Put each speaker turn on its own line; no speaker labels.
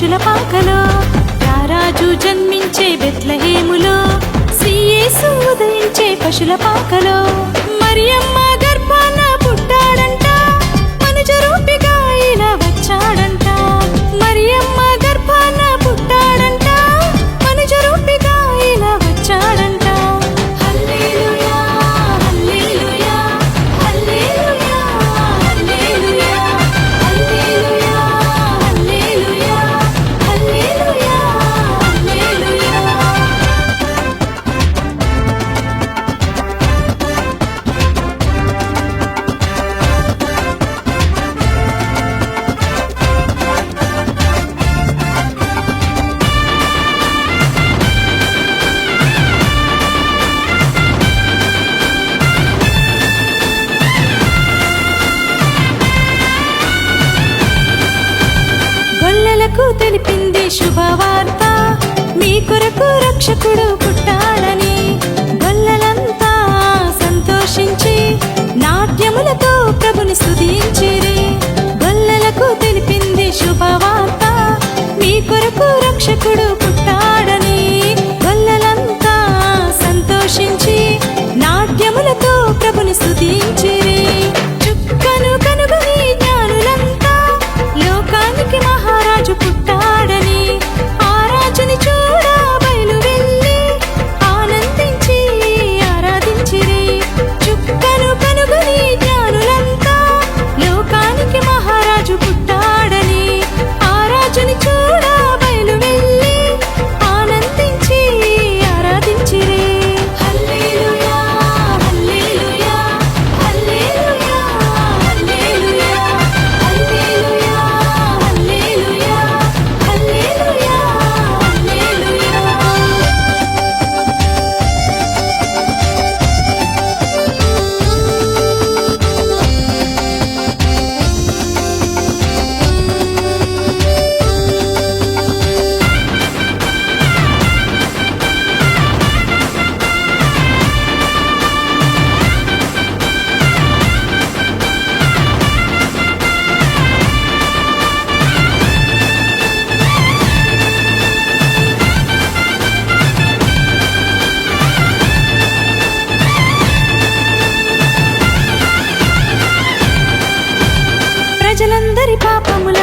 పశుల పాకలో రారాజు జన్మించే బెత్లహేములో శ్రీయేసు ఉదయించే పశుల పాకలో మరియమ్మ తెలిపింది శుభవార్త. మీ కొరకు రక్షకుడు పుట్టాడని గొల్లలంతా సంతోషించి నాట్యములతో ప్రభుని స్తుతించిరి. గొల్లలకు తెలిపింది శుభవార్త. మీ కొరకు రక్షకుడు పుట్టాడని అందరి పాపముల